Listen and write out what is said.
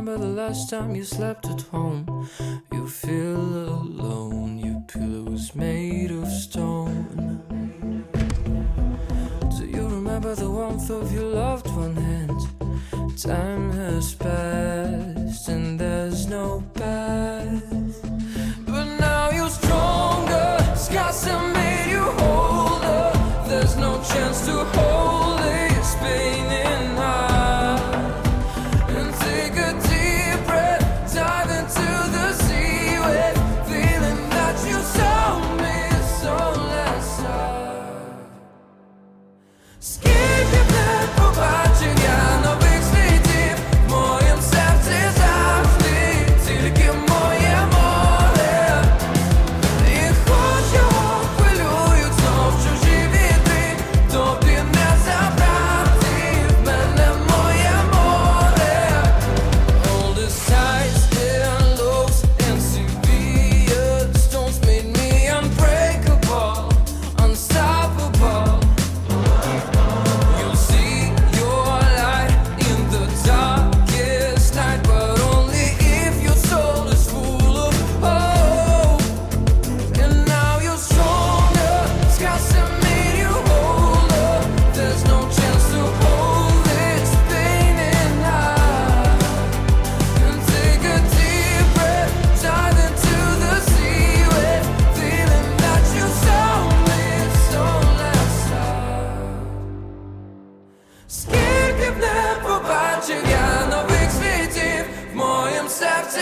remember the last time you slept at home? You feel alone, your pillow's made of stone. Do you remember the warmth of your loved one hand? Time has passed and there's no path. But now you're stronger, scars have made you older. There's no chance to Scared Скільки б не побачив я нових світів, в моєму серці